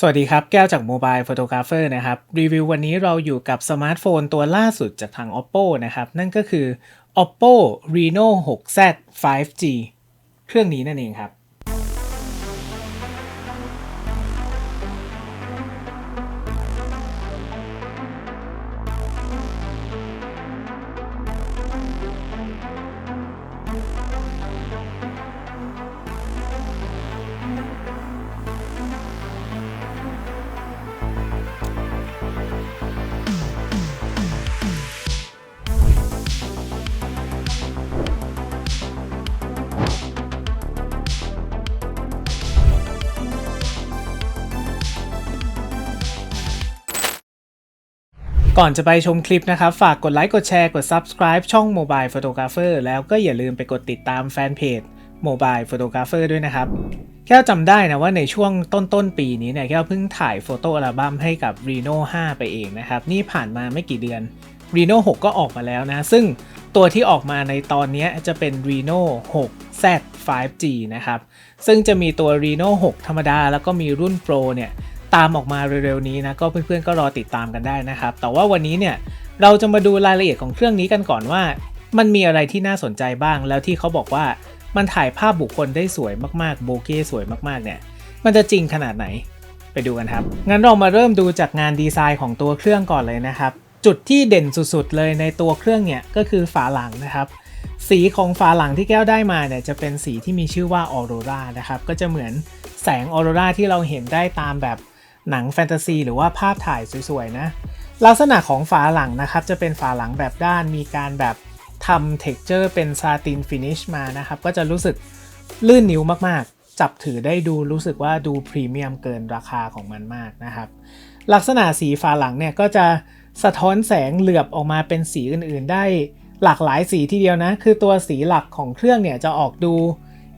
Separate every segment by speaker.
Speaker 1: สวัสดีครับ แก้วจาก Mobile Photographer นะครับ รีวิววันนี้เราอยู่กับสมาร์ทโฟนตัวล่าสุดจากทาง Oppo นะครับ นั่นก็คือ Oppo Reno 6Z 5G เครื่องนี้นั่นเองครับ ก่อนจะไปชมคลิปนะครับ ฝากกดไลค์กดแชร์กด Subscribe ช่อง Mobile Photographer แล้วก็อย่าลืมไปกดติดตามแฟนเพจ Mobile Photographer ด้วยนะครับแก้วจำได้นะว่าในช่วงต้นต้นๆปีนี้เนี่ยแก้วเพิ่งถ่ายโฟโต้อัลบั้มให้กับ Reno 5 ไปเองนะครับ นี่ผ่านมาไม่กี่เดือน Reno 6 ก็ออกมาแล้วนะ ซึ่งตัวที่ออกมาในตอนนี้จะเป็น Reno 6 Z 5G นะครับ ซึ่งจะมีตัว Reno 6 ธรรมดา แล้วก็มีรุ่น Pro เนี่ย ตามออกมาเร็วๆนี้นะก็เพื่อนๆก็รอติดตามกันได้นะครับ แต่ว่าวันนี้เนี่ยเราจะมาดูรายละเอียดของเครื่องนี้กันก่อนว่า มันมีอะไรที่น่าสนใจบ้าง แล้วที่เขาบอกว่ามันถ่ายภาพบุคคลได้สวยมากๆโบเก้สวยมากๆเนี่ยมันจะจริงขนาดไหนไปดูกันครับ งั้นเรามาเริ่มดูจากงานดีไซน์ของตัวเครื่องก่อนเลยนะครับ จุดที่เด่นสุดๆเลยในตัวเครื่องเนี่ยก็คือฝาหลังนะครับ สีของฝาหลังที่แก้วได้มาเนี่ยจะเป็นสีที่มีชื่อว่าออโรรานะครับก็จะเหมือนแสงออโรราที่เราเห็นได้ตามแบบ หนังแฟนตาซีหรือว่าภาพถ่ายสวยๆนะ ลักษณะของฝาหลังนะครับ จะเป็นฝาหลังแบบด้านมีการแบบทำเท็กเจอร์เป็นซาตินฟินิชมานะครับ ก็จะรู้สึกลื่นนิ้วมากๆ จับถือได้ดูรู้สึกว่าดูพรีเมียมเกินราคาของมันมากนะครับ ลักษณะสีฝาหลังเนี่ยก็จะสะท้อนแสงเหลือบออกมาเป็นสีอื่นๆ ได้หลากหลายสีทีเดียวนะ คือตัวสีหลักของเครื่องเนี่ยจะออกดู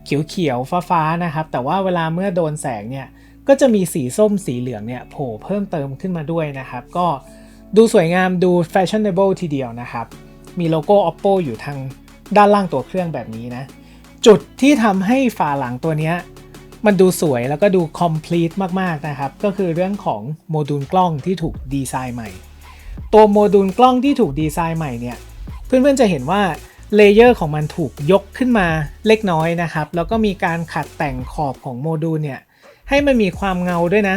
Speaker 1: เขียวๆฟ้าๆนะครับ แต่ว่าเวลาเมื่อโดนแสงเนี่ย ก็จะมีสีส้มสีเหลืองเนี่ยโผล่เพิ่มเติมขึ้นมาด้วยนะครับ ก็ดูสวยงามดูแฟชั่น a b l e ทีเดียวนะครับ มีโลโก้ Oppo อยู่ทางด้านล่างตัวเครื่องแบบนี้นะ จุดที่ทำให้ฝาหลังตัวนี้มันดูสวยแล้วก็ดู complete มาก ๆ นะครับ ก็คือเรื่องของโมดูลกล้องที่ถูกดีไซน์ใหม่ ตัวโมดูลกล้องที่ถูกดีไซน์ใหม่เนี่ย เพื่อน ๆ จะเห็นว่าเลเยอร์ของมันถูกยกขึ้นมาเล็กน้อยนะครับ แล้วก็มีการขัดแต่งขอบของโมดูลเนี่ย ให้มันมีความเงาด้วยนะ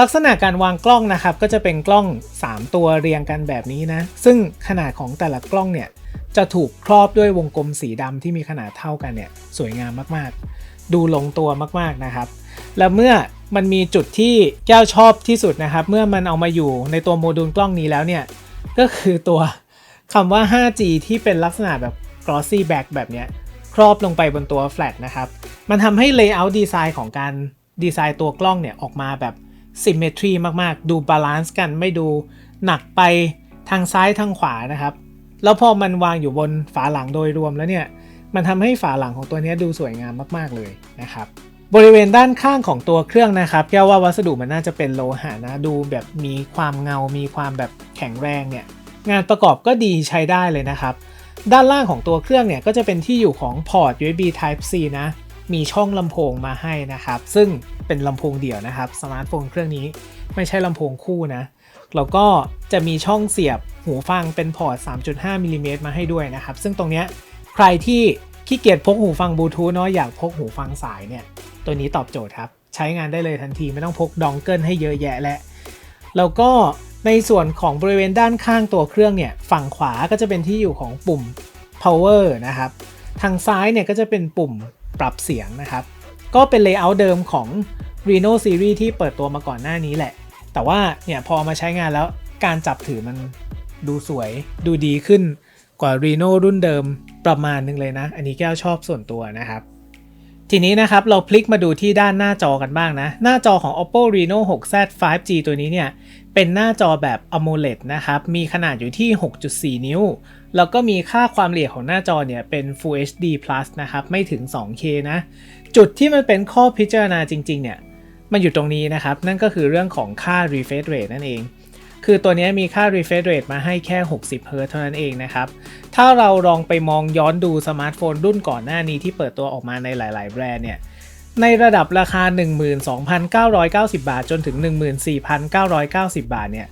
Speaker 1: ลักษณะการวางกล้องนะครับ ก็จะเป็นกล้อง 3 ตัวเรียงกันแบบนี้นะ ซึ่งขนาดของแต่ละกล้องเนี่ยจะถูกครอบด้วยวงกลมสีดำที่มีขนาดเท่ากันเนี่ยสวยงามมากๆ ดูลงตัวมากๆนะครับ และเมื่อมันมีจุดที่แก้วชอบที่สุดนะครับ เมื่อมันเอามาอยู่ในตัวโมดูลกล้องนี้แล้วเนี่ยก็คือตัวคำว่า 5G ที่เป็นลักษณะแบบ glossy back แบบเนี้ย ครอบลงไปบนตัว flat นะครับ มันทำให้ layout design ของการดีไซน์ตัวกล้องเนี่ยออกมาแบบ symmetry มากๆ ดูบาลานซ์กันไม่ดูหนักไปทางซ้ายทางขวานะครับ แล้วพอมันวางอยู่บนฝาหลังโดยรวมแล้วเนี่ย มันทำให้ฝาหลังของตัวนี้ดูสวยงามมาก ๆ เลยนะครับ บริเวณด้านข้างของตัวเครื่องนะครับแก้วว่าวัสดุมันน่าจะเป็นโลหะนะ ดูแบบมีความเงา มีความแบบแข็งแรงเนี่ย งานประกอบก็ดีใช้ได้เลยนะครับ ด้านล่างของตัวเครื่องเนี่ยก็จะเป็นที่อยู่ของพอร์ต USB Type C นะ มีช่องลำโพงมาให้นะครับ ซึ่งเป็นลำโพงเดี่ยวนะครับ สมาร์ทโฟนเครื่องนี้ไม่ใช่ลำโพงคู่นะ แล้วก็จะมีช่องเสียบหูฟังเป็นพอร์ต 3.5มิลลิเมตรมาให้ด้วยนะครับ ซึ่งตรงเนี้ยใครที่ขี้เกียจพกหูฟังบลูทูธเนาะอยากพกหูฟังสายเนี่ย ตัวนี้ตอบโจทย์ครับ ใช้งานได้เลยทันทีไม่ต้องพกดองเกิลให้เยอะแยะและ แล้วก็ ในส่วนของบริเวณด้านข้างตัวเครื่องเนี่ยฝั่งขวาก็จะเป็นที่อยู่ของปุ่ม power นะครับ ทางซ้ายเนี่ยก็จะเป็นปุ่มปรับเสียงนะครับ ก็เป็น layout เดิมของ Reno Series ที่เปิดตัวมาก่อนหน้านี้แหละ แต่ว่าเนี่ยพอมาใช้งานแล้วการจับถือมันดูสวยดูดีขึ้นกว่า Reno รุ่นเดิมประมาณนึงเลยนะ อันนี้แก้วชอบส่วนตัวนะครับ ทีนี้นะครับเราพลิกมาดูที่ด้านหน้าจอกันบ้างนะ หน้าจอของ Oppo Reno 6Z 5G ตัวนี้เนี่ย เป็นหน้าจอแบบ AMOLED นะครับ มีขนาดอยู่ที่ 6.4 นิ้ว แล้วก็มีค่าความละเอียดของหน้าจอเนี่ยเป็น Full HD Plus นะครับ ไม่ถึง 2K นะ จุดที่มันเป็นข้อพิจารณาจริง ๆ เนี่ย มันอยู่ตรงนี้นะครับ นั่นก็คือเรื่องของค่า refresh rate นั่นเอง คือตัวนี้มีค่า refresh rate มาให้แค่ 60 Hz เท่านั้นเองนะครับ ถ้าเราลองไปมองย้อนดูสมาร์ทโฟนรุ่นก่อนหน้านี้ที่เปิดตัวออกมาในหลาย ๆ แบรนด์เนี่ย ในระดับราคา 12,990 บาท จนถึง 14,990 บาทเนี่ย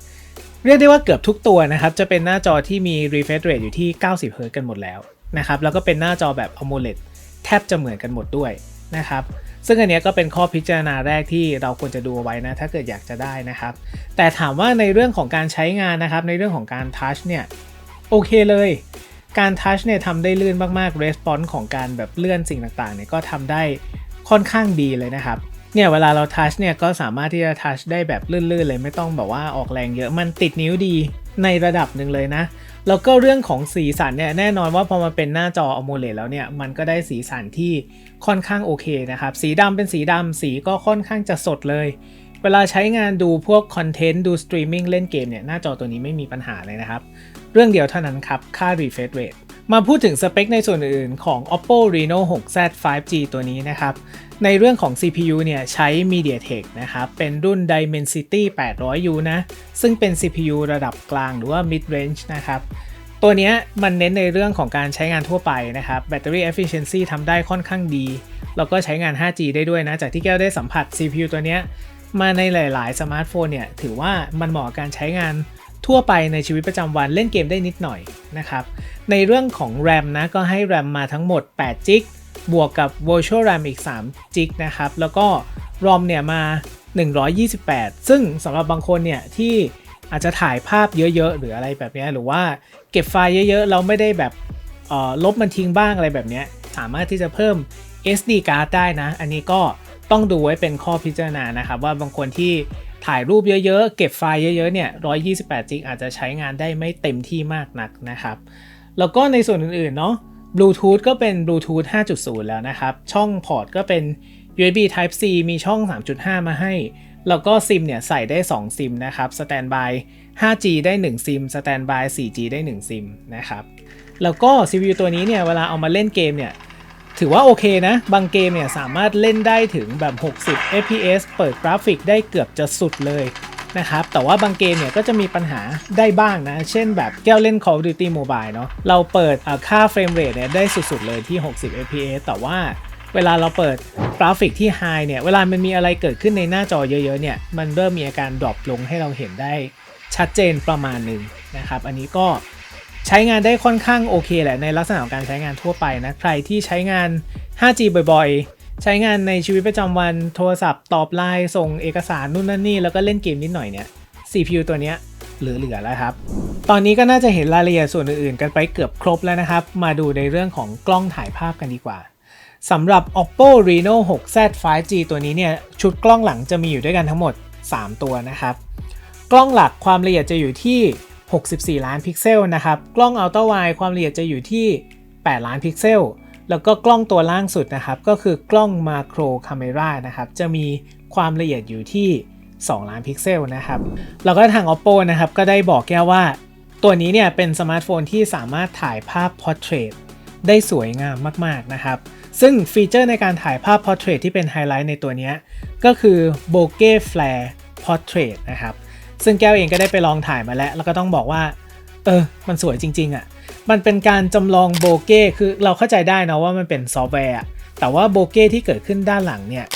Speaker 1: เรียกได้ว่าเกือบทุกตัวนะครับ จะเป็นหน้าจอที่มี refresh rate อยู่ที่ 90 Hz กันหมดแล้วนะครับ แล้วก็เป็นหน้าจอแบบ AMOLED แทบจะเหมือนกันหมดด้วยนะครับ ซึ่งอันนี้ก็เป็นข้อพิจารณาแรกที่เราควรจะดูไว้นะ ถ้าเกิดอยากจะได้นะครับ แต่ถามว่าในเรื่องของการใช้งานนะครับ ในเรื่องของการทัชเนี่ยโอเคเลยการทัชเนี่ยทำได้ลื่นมากๆ response ของการแบบเลื่อนสิ่งต่างๆเนี่ยก็ทำได้ค่อนข้างดีเลยนะครับ เนี่ยเวลาเราทัชเนี่ยก็สามารถที่จะทัชได้แบบลื่นๆเลยไม่ต้องแบบว่าออกแรงเยอะมันติดนิ้วดีในระดับหนึ่งเลยนะ แล้วก็เรื่องของสีสันเนี่ยแน่นอนว่าพอมาเป็นหน้าจอ AMOLED แล้วเนี่ยมันก็ได้สีสันที่ค่อนข้างโอเคนะครับ สีดำเป็นสีดำสีก็ค่อนข้างจะสดเลย เวลาใช้งานดูพวกคอนเทนต์ดูสตรีมมิ่งเล่นเกมเนี่ยหน้าจอตัวนี้ไม่มีปัญหาเลยนะครับ เรื่องเดียวเท่านั้นครับค่า refresh rate มาพูดถึงสเปคในส่วนอื่นของ Oppo Reno 6Z 5G ตัวนี้นะครับ ในเรื่องของ CPU เนี่ยใช้ MediaTek นะครับ เป็นรุ่น Dimensity 800U นะ ซึ่งเป็น CPU ระดับกลางหรือว่า mid range นะครับ ตัวนี้มันเน้นในเรื่องของการใช้งานทั่วไปนะครับ Battery Efficiency ทำได้ค่อนข้างดี แล้วก็ใช้งาน 5G ได้ด้วยนะ จากที่แก้วได้สัมผัส CPU ตัวนี้มาในหลาย ๆ สมาร์ทโฟนเนี่ย ถือว่ามันเหมาะกับการใช้งาน ทั่วไปในชีวิตประจำวันเล่นเกมได้นิดหน่อยนะครับ ในเรื่องของ RAM นะก็ให้ RAM มาทั้งหมด8 g b บวกกับ Virtual RAM อีก3 g b นะครับ แล้วก็ ROM เนี่ยมา 128 ซึ่งสำหรับบางคนเนี่ยที่อาจจะถ่ายภาพเยอะๆ หรืออะไรแบบนี้หรือว่าเก็บไฟล์เยอะๆ เราไม่ได้แบบลบมันทิ้งบ้างอะไรแบบนี้สามารถที่จะเพิ่ม SD card ได้นะ อันนี้ก็ต้องดูไว้เป็นข้อพิจารณานะครับ ว่าบางคนที่ ถ่ายรูปเยอะๆ เก็บไฟล์เยอะๆ เนี่ย 128 g b อาจจะใช้งานได้ไม่เต็มที่มากนักนะครับ แล้วก็ในส่วนอื่นๆ เนาะ Bluetooth ก็เป็น Bluetooth 5.0 แล้วนะครับ ช่องพอร์ตก็เป็น USB Type C มีช่อง 3.5 มาให้ แล้วก็ซิมเนี่ยใส่ได้ 2 ซิมนะครับ Standby 5G ได้ 1 ซิม Standby 4G ได้ 1 ซิมนะครับ แล้วก็ CPU ตัวนี้เนี่ยเวลาเอามาเล่นเกมเนี่ย ถือว่าโอเคนะ บางเกมเนี่ยสามารถเล่นได้ถึงแบบ 60 fps เปิดกราฟิกได้เกือบจะสุดเลยนะครับ แต่ว่าบางเกมเนี่ยก็จะมีปัญหาได้บ้างนะ เช่นแบบแก้วเล่น Call of Duty Mobile เนาะเราเปิดค่าเฟรมเรทเนี่ยได้สุดๆเลยที่ 60 fps แต่ว่าเวลาเราเปิดกราฟิกที่ High เนี่ย เวลามันมีอะไรเกิดขึ้นในหน้าจอเยอะๆเนี่ย มันเริ่มมีอาการดรอปลงให้เราเห็นได้ชัดเจนประมาณหนึ่งนะครับ อันนี้ก็ ใช้งานได้ค่อนข้างโอเคแหละในลักษณะของการใช้งานทั่วไปนะใครที่ใช้งาน 5G บ่อยๆ ใช้งานในชีวิตประจำวันโทรศัพท์ตอบไลน์ส่งเอกสารนู่นนั่นนี่แล้วก็เล่นเกมนิดหน่อยเนี่ย CPU ตัวเนี้ยเหลือๆแล้วครับ ตอนนี้ก็น่าจะเห็นรายละเอียดส่วนอื่นๆ กันไปเกือบครบแล้วนะครับ มาดูในเรื่องของกล้องถ่ายภาพกันดีกว่าสำหรับ Oppo Reno 6Z 5G ตัวนี้เนี่ยชุดกล้องหลังจะมีอยู่ด้วยกันทั้งหมด 3 ตัวนะครับ กล้องหลักความละเอียดจะอยู่ที่ 64 ล้านพิกเซลนะครับ กล้องอัลตร้าไวด์ความละเอียดจะอยู่ที่ 8 ล้านพิกเซล แล้วก็กล้องตัวล่างสุดนะครับ ก็คือกล้องมาโครคาเมรานะครับ จะมีความละเอียดอยู่ที่ 2 ล้านพิกเซลนะครับ แล้วก็ทาง Oppo นะครับ ก็ได้บอกแก้วว่า ตัวนี้เนี่ยเป็นสมาร์ทโฟนที่สามารถถ่ายภาพ Portrait ได้สวยงามมาก ๆ นะครับ ซึ่งฟีเจอร์ในการถ่ายภาพ Portrait ที่เป็นไฮไลท์ในตัวนี้ ก็คือ Bokeh Flare Portrait นะครับ ซึ่งแก้วเองก็ได้ไปลองถ่ายมาแล้ว แล้วก็ต้องบอกว่า เออ มันสวยจริง ๆอะ่ะ มันเป็นการจำลองโบเก้คือเราเข้าใจได้นะว่ามันเป็นซอฟต์แวร์แต่ว่าโบเก้ที่เกิดขึ้นด้านหลังเนี่ย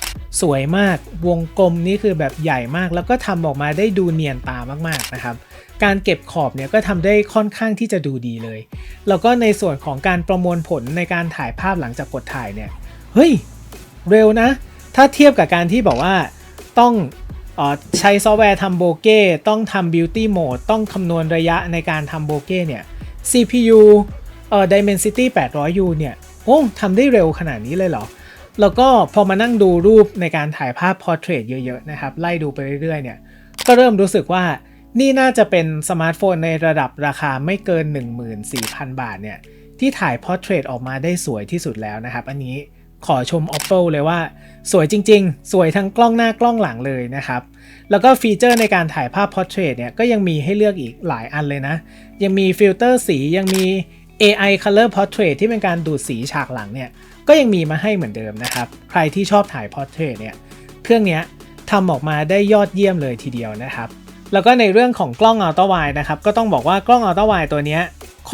Speaker 1: สวยมากวงกลมนี่คือแบบใหญ่มาก แล้วก็ทำออกมาได้ดูเนียนตามากๆนะครับ การเก็บขอบเนี่ยก็ทำได้ค่อนข้างที่จะดูดีเลย แล้วก็ในส่วนของการประมวลผลในการถ่ายภาพหลังจากกดถ่ายเนี่ยเฮ้ยเร็วนะ ถ้าเทียบกับการที่บอกว่าต้อง ใช้ซอฟต์แวร์ทำโบเก้ต้องทำ Beauty Mode ต้องคำนวณระยะในการทำโบเก้เนี่ย CPU เอ่อ Dimensity 800U เนี่ยโอ้ทำได้เร็วขนาดนี้เลยเหรอ แล้วก็พอมานั่งดูรูปในการถ่ายภาพ Portrait เยอะๆนะครับ ไล่ดูไปเรื่อยๆเนี่ย ก็เริ่มรู้สึกว่านี่น่าจะเป็นสมาร์ทโฟนในระดับราคาไม่เกิน 14,000 บาทเนี่ย ที่ถ่าย Portrait ออกมาได้สวยที่สุดแล้วนะครับ อันนี้ ขอชม Oppo เลยว่า สวยจริง ๆ สวยทั้งกล้องหน้ากล้องหลังเลยนะครับ แล้วก็ฟีเจอร์ในการถ่ายภาพ Portrait เนี่ยก็ยังมีให้เลือกอีกหลายอันเลยนะ ยังมีฟิลเตอร์สียังมี AI Color Portrait ที่เป็นการดูดสีฉากหลังเนี่ยก็ยังมีมาให้เหมือนเดิมนะครับ ใครที่ชอบถ่าย Portrait เนี่ยเครื่องนี้ทำออกมาได้ยอดเยี่ยมเลยทีเดียวนะครับแล้วก็ในเรื่องของกล้องอัลตร้าไวนะครับก็ต้องบอกว่ากล้องอัลตร้าไวตัวนี้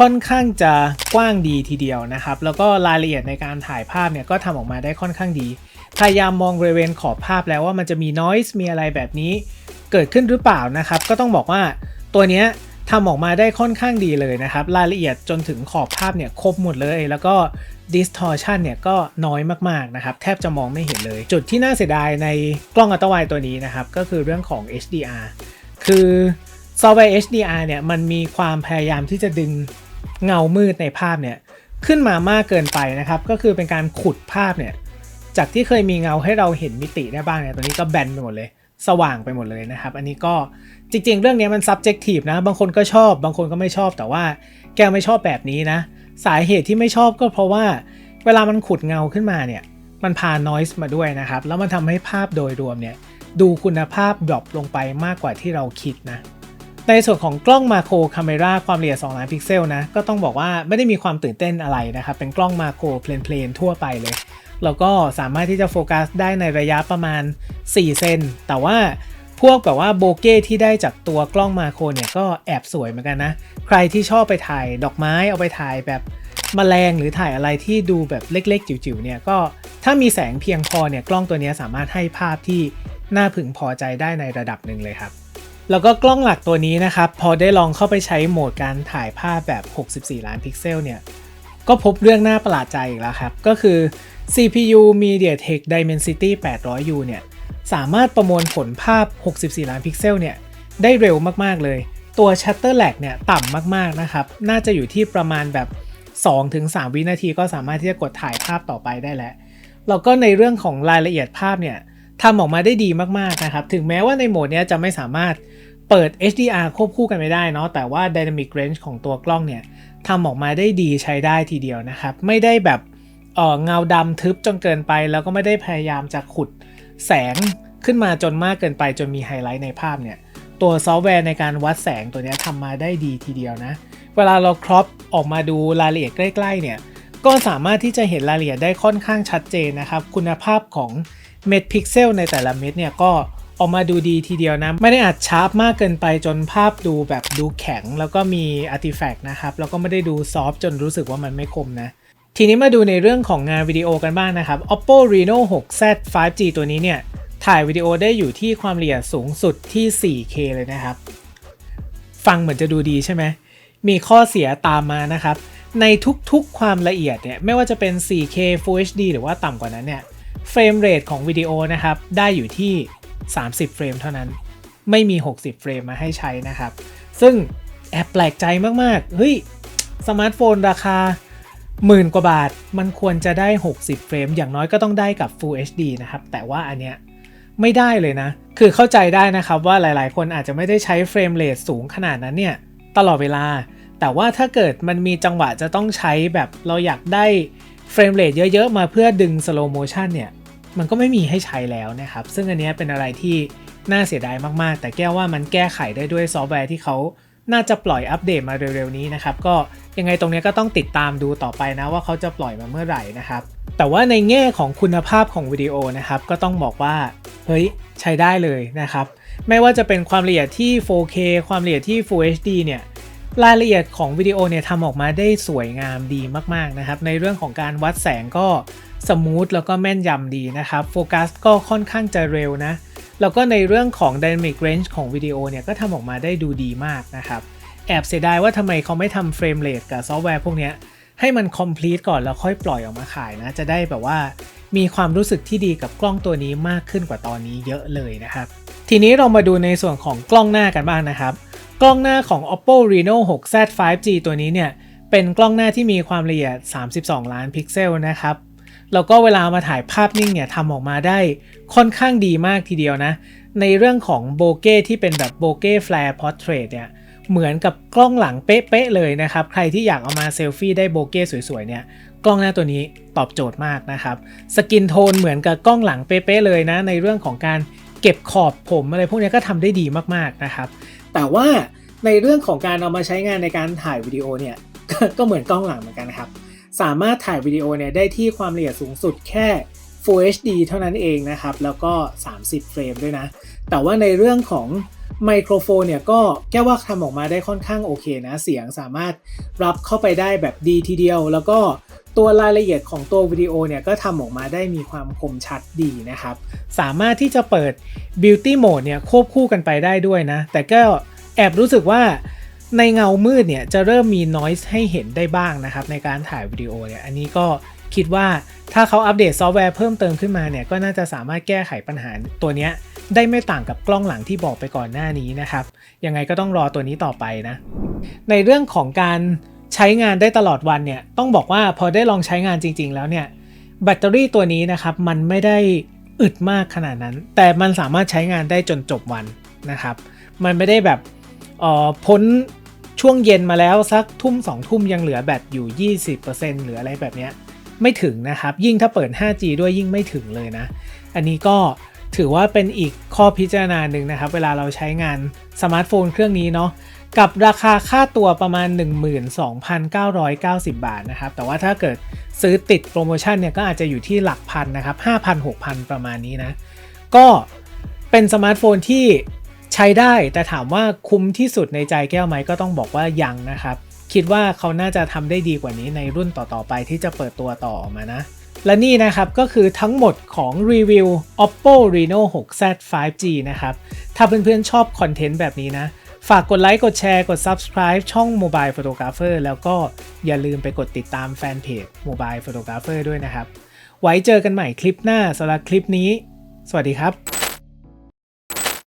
Speaker 1: ค่อนข้างจะกว้างดีทีเดียวนะครับ แล้วก็รายละเอียดในการถ่ายภาพเนี่ยก็ทำออกมาได้ค่อนข้างดี พยายามมองบริเวณขอบภาพแล้วว่ามันจะมี noise มีอะไรแบบนี้ เกิดขึ้นหรือเปล่านะครับ ก็ต้องบอกว่าตัวเนี้ยทำออกมาได้ค่อนข้างดีเลยนะครับ รายละเอียดจนถึงขอบภาพเนี่ยครบหมดเลย แล้วก็ distortion เนี่ยก็น้อยมากๆนะครับ แทบจะมองไม่เห็นเลย จุดที่น่าเสียดายในกล้องอัลตร้าไวตัวนี้นะครับ ก็คือเรื่องของ HDR คือซอฟต์แวร์ HDR เนี่ยมันมีความพยายามที่จะดึง เงามืดในภาพเนี่ยขึ้นมามากเกินไปนะครับ ก็คือเป็นการขุดภาพเนี่ยจากที่เคยมีเงาให้เราเห็นมิติได้บ้างเนี่ยตัวนี้ก็แบนไปหมดเลย สว่างไปหมดเลยนะครับ อันนี้ก็จริง ๆ เรื่องนี้มัน subjective นะ บางคนก็ชอบ บางคนก็ไม่ชอบ แต่ว่าแกไม่ชอบแบบนี้นะ สาเหตุที่ไม่ชอบก็เพราะว่าเวลามันขุดเงาขึ้นมาเนี่ย มันพา noise มาด้วยนะครับ แล้วมันทำให้ภาพโดยรวมเนี่ยดูคุณภาพดรอปลงไปมากกว่าที่เราคิดนะ ในส่วนของกล้องมาโครคาเมราความละเอียด2ล้านพิกเซลนะก็ต้องบอกว่าไม่ได้มีความตื่นเต้นอะไรนะครับ เป็นกล้องมาโครเพลนๆทั่วไปเลย แล้วก็สามารถที่จะโฟกัสได้ในระยะประมาณ 4 เซนแต่ว่าพวกแบบว่าโบเก้ที่ได้จากตัวกล้องมาโครเนี่ยก็แอบสวยเหมือนกันนะ ใครที่ชอบไปถ่ายดอกไม้เอาไปถ่ายแบบมแมลงหรือถ่ายอะไรที่ดูแบบเล็กๆ จิ๋วๆเนี่ยก็ถ้ามีแสงเพียงพอเนี่ยกล้องตัวนี้สามารถให้ภาพที่น่าพึงพอใจได้ในระดับหนึ่งเลยครับ แล้วก็กล้องหลักตัวนี้นะครับ พอได้ลองเข้าไปใช้โหมดการถ่ายภาพแบบ 64 ล้านพิกเซลเนี่ย ก็พบเรื่องน่าประหลาดใจอีกแล้วครับ ก็คือ CPU MediaTek Dimensity 800U เนี่ย สามารถประมวลผลภาพ 64 ล้านพิกเซลเนี่ย ได้เร็วมาก ๆ เลย ตัว Shutter Lag เนี่ย ต่ำมาก ๆ นะครับ น่าจะอยู่ที่ประมาณแบบ 2-3 วินาทีก็สามารถที่จะกดถ่ายภาพต่อไปได้แล้ว แล้วก็ในเรื่องของรายละเอียดภาพเนี่ยทำออกมาได้ดีมาก ๆ นะครับ ถึงแม้ว่าในโหมดนี้จะไม่สามารถ เปิด HDR ควบคู่กันไม่ได้เนาะแต่ว่า Dynamic Range ของตัวกล้องเนี่ยทำออกมาได้ดีใช้ได้ทีเดียวนะครับ ไม่ได้แบบเเงาดำทึบจนเกินไป แล้วก็ไม่ได้พยายามจะขุดแสงขึ้นมาจนมากเกินไปจนมีไฮไลท์ในภาพเนี่ยตัวซอฟต์แวร์ในการวัดแสงตัวนี้ทำมาได้ดีทีเดียวนะ เวลาเราครอปออกมาดูรายละเอียดใกล้ๆเนี่ยก็สามารถที่จะเห็นรายละเอียดได้ค่อนข้างชัดเจนนะครับ คุณภาพของเม็ดพิกเซลในแต่ละเม็ดเนี่ยก็ ออกมาดูดีทีเดียวนะ ไม่ได้อัดชาร์ปมากเกินไปจนภาพดูแบบดูแข็ง แล้วก็มีอาร์ติแฟกต์นะครับ แล้วก็ไม่ได้ดูซอฟจนรู้สึกว่ามันไม่คมนะ ทีนี้มาดูในเรื่องของงานวิดีโอกันบ้างนะครับ Oppo Reno 6Z 5G ตัวนี้เนี่ย ถ่ายวิดีโอได้อยู่ที่ความละเอียดสูงสุดที่ 4K เลยนะครับ ฟังเหมือนจะดูดีใช่ไหม มีข้อเสียตามมานะครับ ในทุกๆความละเอียดเนี่ย ไม่ว่าจะเป็น 4K Full HD หรือว่าต่ำกว่านั้นเนี่ย เฟรมเรทของวิดีโอนะครับ ได้อยู่ที่ 30 เฟรมเท่านั้น ไม่มี 60 เฟรมมาให้ใช้นะครับ ซึ่งแอบแปลกใจมาก ๆ เฮ้ย สมาร์ทโฟนราคาหมื่นกว่าบาท มันควรจะได้ 60 เฟรม อย่างน้อยก็ต้องได้กับ Full HD นะครับ แต่ว่าอันเนี้ยไม่ได้เลยนะ คือเข้าใจได้นะครับว่าหลายๆ คนอาจจะไม่ได้ใช้เฟรมเรทสูงขนาดนั้นเนี่ย ตลอดเวลา แต่ว่าถ้าเกิดมันมีจังหวะจะต้องใช้แบบเราอยากได้เฟรมเรทเยอะ ๆ มาเพื่อดึงสโลโมชันเนี่ย มันก็ไม่มีให้ใช้แล้วนะครับ ซึ่งอันนี้เป็นอะไรที่น่าเสียดายมากๆ แต่แก้ว่ามันแก้ไขได้ด้วยซอฟต์แวร์ที่เขาน่าจะปล่อยอัปเดตมาเร็วๆนี้นะครับ ก็ยังไงตรงนี้ก็ต้องติดตามดูต่อไปนะว่าเขาจะปล่อยมาเมื่อไหร่นะครับ แต่ว่าในแง่ของคุณภาพของวิดีโอนะครับ ก็ต้องบอกว่า เฮ้ย ใช้ได้เลยนะครับ ไม่ว่าจะเป็นความละเอียดที่ 4K ความละเอียดที่ Full HD เนี่ยรายละเอียดของวิดีโอเนี่ยทำออกมาได้สวยงามดีมากๆนะครับ ในเรื่องของการวัดแสงก็ สมูทแล้วก็แม่นยำดีนะครับ โฟกัสก็ค่อนข้างจะเร็วนะ แล้วก็ในเรื่องของ Dynamic Range ของวิดีโอเนี่ยก็ทำออกมาได้ดูดีมากนะครับ แอบเสียดายว่าทำไมเขาไม่ทำเฟรมเรทกับซอฟต์แวร์พวกนี้ให้มัน complete ก่อนแล้วค่อยปล่อยออกมาขายนะ จะได้แบบว่ามีความรู้สึกที่ดีกับกล้องตัวนี้มากขึ้นกว่าตอนนี้เยอะเลยนะครับ ทีนี้เรามาดูในส่วนของกล้องหน้ากันบ้างนะครับ กล้องหน้าของ Oppo Reno 6Z 5G ตัวนี้เนี่ยเป็นกล้องหน้าที่มีความละเอียด 32 ล้านพิกเซลนะครับ แล้วก็เวลามาถ่ายภาพนิ่งเนี่ยทำออกมาได้ค่อนข้างดีมากทีเดียวนะ ในเรื่องของโบเก้ที่เป็นแบบโบเก้แฟลร์พอร์เทรตเนี่ยเหมือนกับกล้องหลังเป๊ะๆเลยนะครับ ใครที่อยากเอามาเซลฟี่ได้โบเก้สวยๆเนี่ยกล้องหน้าตัวนี้ตอบโจทย์มากนะครับ สกินโทนเหมือนกับกล้องหลังเป๊ะๆเลยนะ ในเรื่องของการเก็บขอบผมอะไรพวกนี้ก็ทำได้ดีมากๆนะครับ แต่ว่าในเรื่องของการเอามาใช้งานในการถ่ายวิดีโอเนี่ยก็เหมือนกล้องหลังเหมือนกันนะครับ สามารถถ่ายวิดีโอเนี่ยได้ที่ความละเอียดสูงสุดแค่ Full HD เท่านั้นเองนะครับ แล้วก็ 30 เฟรมด้วยนะ แต่ว่าในเรื่องของไมโครโฟนเนี่ยก็แก้ว่าทำออกมาได้ค่อนข้างโอเคนะ เสียงสามารถรับเข้าไปได้แบบดีทีเดียว แล้วก็ตัวรายละเอียดของตัววิดีโอเนี่ยก็ทำออกมาได้มีความคมชัดดีนะครับ สามารถที่จะเปิด Beauty Mode เนี่ยควบคู่กันไปได้ด้วยนะ แต่ก็แอบรู้สึกว่า ในเงามืดเนี่ยจะเริ่มมี noise ให้เห็นได้บ้างนะครับ ในการถ่ายวิดีโอเนี่ยอันนี้ก็คิดว่าถ้าเขาอัปเดตซอฟต์แวร์เพิ่มเติมขึ้นมาเนี่ยก็น่าจะสามารถแก้ไขปัญหาตัวเนี้ยได้ไม่ต่างกับกล้องหลังที่บอกไปก่อนหน้านี้นะครับ ยังไงก็ต้องรอตัวนี้ต่อไปนะ ในเรื่องของการใช้งานได้ตลอดวันเนี่ยต้องบอกว่าพอได้ลองใช้งานจริง ๆ แล้วเนี่ยแบตเตอรี่ตัวนี้นะครับมันไม่ได้อึดมากขนาดนั้น แต่มันสามารถใช้งานได้จนจบวันนะครับ มันไม่ได้แบบอ่อพ้น ช่วงเย็นมาแล้วสักทุ่มสองทุ่มยังเหลือแบตอยู่ 20%หรืออะไรแบบเนี้ยไม่ถึงนะครับ ยิ่งถ้าเปิด 5G ด้วยยิ่งไม่ถึงเลยนะ อันนี้ก็ถือว่าเป็นอีกข้อพิจารณาหนึ่งนะครับ เวลาเราใช้งานสมาร์ทโฟนเครื่องนี้เนาะกับราคาค่าตัวประมาณ 12,990 บาทนะครับ แต่ว่าถ้าเกิดซื้อติดโปรโมชั่นเนี่ยก็อาจจะอยู่ที่หลักพันนะครับ 5,000 6,000 ประมาณนี้นะ ก็เป็นสมาร์ทโฟนที่ ช้ได้แต่ถามว่าคุ้มที่สุดในใจแก้วไหมก็ต้องบอกว่ายังนะครับ คิดว่าเขาน่าจะทำได้ดีกว่านี้ในรุ่นต่อๆไปที่จะเปิดตัวต่อมานะ และนี่นะครับก็คือทั้งหมดของรีวิว Oppo Reno 6Z 5G นะครับ ถ้าเพื่อนๆชอบคอนเทนต์แบบนี้นะ ฝากกดไลค์กดแชร์กด Subscribe ช่อง Mobile Photographer แล้วก็อย่าลืมไปกดติดตามแฟนเพจ Mobile Photographer ด้วยนะครับ ไว้เจอกันใหม่คลิปหน้าสำหรับคลิปนี้ สวัสดีครับ